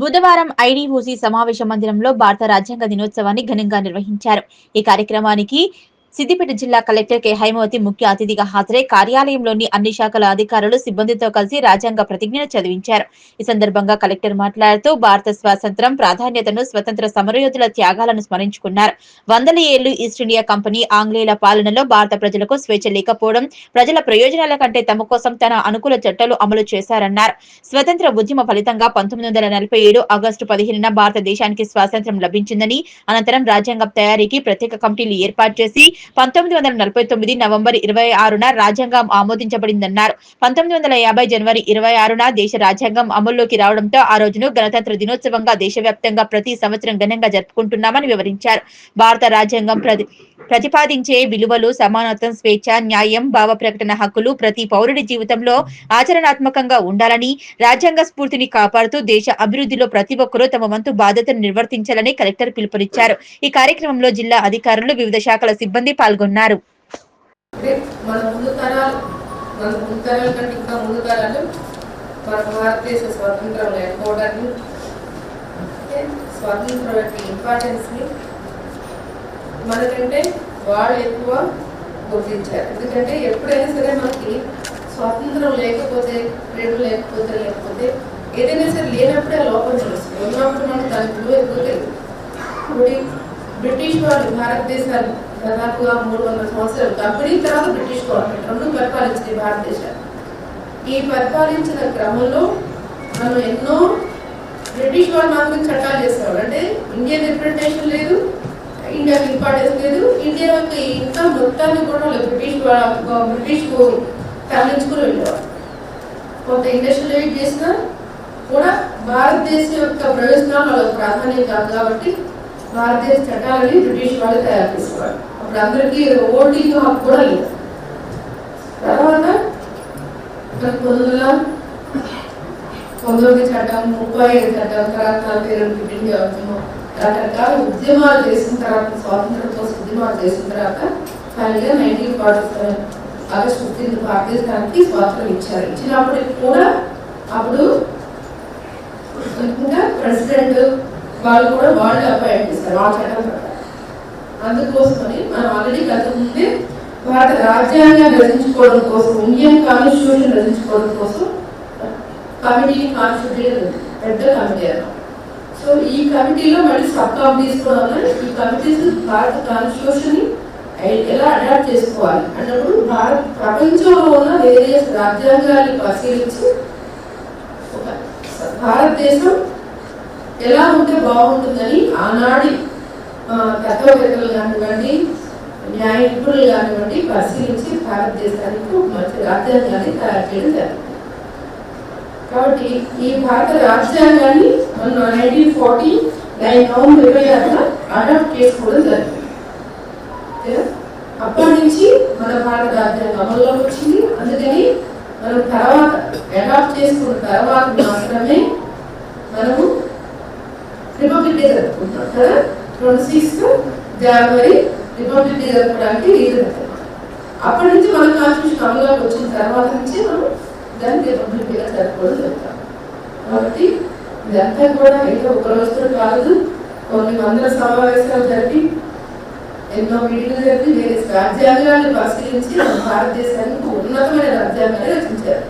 బుధవారం ఐడీఓసీ సమావేశ మందిరంలో భారత రాజ్యాంగ దినోత్సవాన్ని ఘనంగా నిర్వహించారు. ఈ కార్యక్రమానికి సిద్దిపేట జిల్లా కలెక్టర్ కె. హైమవతి ముఖ్య అతిథిగా హాజరై కార్యాలయంలోని అన్ని శాఖల అధికారులు సిబ్బందితో కలిసి రాజ్యాంగ ప్రతిజ్ఞను చదివించారు. ఈ సందర్భంగా కలెక్టర్ మాట్లాడుతూ భారత స్వాతంత్రం ప్రాధాన్యతను స్వతంత్ర సమరయోధుల త్యాగాలను స్మరించుకున్నారు. వందల ఏళ్ళు ఈస్ట్ ఇండియా కంపెనీ ఆంగ్లేయుల పాలనలో భారత ప్రజలకు స్వేచ్ఛ లేకపోవడం ప్రజల ప్రయోజనాల కంటే తమ కోసం తన అనుకూల చట్టాలు అమలు చేశారన్నారు. స్వతంత్ర ఉద్యమ ఫలితంగా పంతొమ్మిది వందల నలభై ఏడు ఆగస్టు పదిహేనున భారతదేశానికి స్వాతంత్ర్యం లభించిందని అనంతరం రాజ్యాంగం తయారీకి ప్రత్యేక కమిటీలు ఏర్పాటు చేసి పంతొమ్మిది వందల నలభై తొమ్మిది నవంబర్ ఇరవై ఆరున రాజ్యాంగం ఆమోదించబడిందన్నారు. పంతొమ్మిది వందల యాభై జనవరి ఇరవై ఆరున దేశ రాజ్యాంగం అమల్లోకి రావడంతో ఆ రోజును గణతంత్ర దినోత్సవంగా దేశవ్యాప్తంగా ప్రతి సంవత్సరం ఘనంగా జరుపుకుంటున్నామని వివరించారు. భారత రాజ్యాంగం ప్రతి ప్రతిపాదించే విలువలు సమానత్వం స్వేచ్ఛ న్యాయం భావ ప్రకటన హక్కులు ప్రతి పౌరుడి జీవితంలో ఆచరణాత్మకంగా ఉండాలని రాజ్యాంగ స్ఫూర్తిని కాపాడుతూ దేశ అభివృద్ధిలో ప్రతి ఒక్కరూ తమ వంతు బాధ్యతను నిర్వర్తించాలని కలెక్టర్ పిలుపునిచ్చారు. ఈ కార్యక్రమంలో జిల్లా అధికారులు వివిధ శాఖల సిబ్బంది పాల్గొన్నారు. మన ముందు తరాలు మన ముందు తరాల కంటే ఇంకా ముందు తరాలు మన భారతదేశ స్వాతంత్రం లేకపోవడానికి అంటే స్వాతంత్రం యొక్క ఇంపార్టెన్స్ని మనకంటే వాళ్ళు ఎక్కువ గుర్తించారు. ఎందుకంటే ఎప్పుడైనా సరే మనకి స్వాతంత్రం లేకపోతే ఫ్రీడమ్ లేకపోతే లేకపోతే ఏదైనా సరే లేనప్పుడే ఆ లోపం తెలుస్తుంది. ఉన్నప్పుడు మనకు దాని విలువ ఎక్కువ తెలియదు బ్రిటిష్ వాళ్ళు భారతదేశాన్ని దాదాపుగా మూడు వందల సంవత్సరాలు కంపెనీ తర్వాత బ్రిటిష్ గవర్నమెంట్ రెండు పరిపాలించింది భారతదేశాన్ని ఈ పరిపాలించిన క్రమంలో మనం ఎన్నో బ్రిటిష్ వాళ్ళు మాత్రం చట్టాలు చేసేవాళ్ళు అంటే ఇండియన్ రిప్రజెంటేషన్ లేదు ఇండియాకి ఇంపార్టెన్స్ లేదు ఇండియా యొక్క ఇంత మొత్తాన్ని కూడా వాళ్ళు బ్రిటిష్ వా- బ్రిటిష్ తరలించుకుని వెళ్ళేవారు. కొంత ఇండస్ట్రియలైజ్ చేసినా కూడా భారతదేశం యొక్క ప్రయోజనాలు వాళ్ళకి ప్రాధాన్యం కాదు కాబట్టి భారతదేశ చట్టాలని బ్రిటిష్ వాళ్ళు తయారు చేసుకోవాలి అప్పుడు అందరికీ ఓటింగ్ హక్కు కూడా లేదు. తర్వాత పంతొమ్మిది వందల పంతొమ్మిది చట్టం ముప్పై ఐదు చట్టం తర్వాత నలభై రెండు ఇండియా ఉద్యమం రకరకాల ఉద్యమాలు చేసిన తర్వాత స్వాతంత్రం కోసం ఉద్యమాలు చేసిన తర్వాత ఫైనల్గా nineteen forty seven August fifteenth భారతదేశానికి స్వాతంత్రం ఇచ్చారు. ఇచ్చినప్పటికి కూడా అప్పుడు ఇంకా ప్రెసిడెంట్ వాళ్ళు కూడా వాళ్ళు అపాయింట్ చేస్తారు వాళ్ళ చట్టం ప్రకారం. అందుకోసమని మనం ఆల్రెడీ గత ముందే భారత రాజ్యాంగాన్ని రచించుకోవడం కోసం ఇండియన్ కాన్స్టిట్యూషన్ రచించుకోవడం కోసం కమిటీ కాన్స్టిట్యూషన్ పెద్ద కమిటీ అన్నాం సో ఈ కమిటీలో మళ్ళీ సబ్ కమిటీస్ కూడా ఈ కమిటీస్ భారత కాన్స్టిట్యూషన్ ఎలా అడాప్ట్ చేసుకోవాలి అన్నప్పుడు భారత ప్రపంచంలో ఉన్న వేరే రాజ్యాంగాన్ని పరిశీలించి భారతదేశం ఎలా ఉంటే బాగుంటుందని ఆనాడి తత్వవేత్తలు కానివ్వండి న్యాయ నిపుణులు కానివ్వండి పరిశీలించి భారతదేశానికి మంచి రాజ్యాంగాన్ని తయారు చేయడం జరిగింది. కాబట్టి ఈ భారత రాజ్యాంగాన్ని మనం నైన్టీన్ ఫార్టీ నైన్ నవంబర్ ఇరవై ఆరున అడాప్ట్ చేసుకోవడం జరిగింది. అప్పటి నుంచి మన భారత రాజ్యాంగం అమల్లోకి వచ్చింది. అందుకని మనం తర్వాత అడాప్ట్ చేసుకున్న తర్వాత మాత్రమే మనము రిపబ్లిక్ డే జరుపుకుంటాం కదా? ట్వంటీ సిక్స్త్ జనవరి రిపబ్లిక్ డే జరుపుకోవడానికి రీజన్ అప్పటి నుంచి మన కాన్స్టిట్యూషన్ అమలులోకి వచ్చిన తర్వాత నుంచి మనం దాన్ని రిపబ్లిక్ డేగా జరుపుకోవడం జరుగుతాం. కాబట్టి ఇదంతా కూడా ఏదో ఒక రోజుతో కాదు కొన్ని వందల సమావేశాలు జరిపి ఎన్నో మీటింగ్లు జరిపి వేరే రాజ్యాంగాన్ని పరిశీలించి మన భారతదేశానికి ఉన్నతమైన రాజ్యాంగాన్ని రచించారు.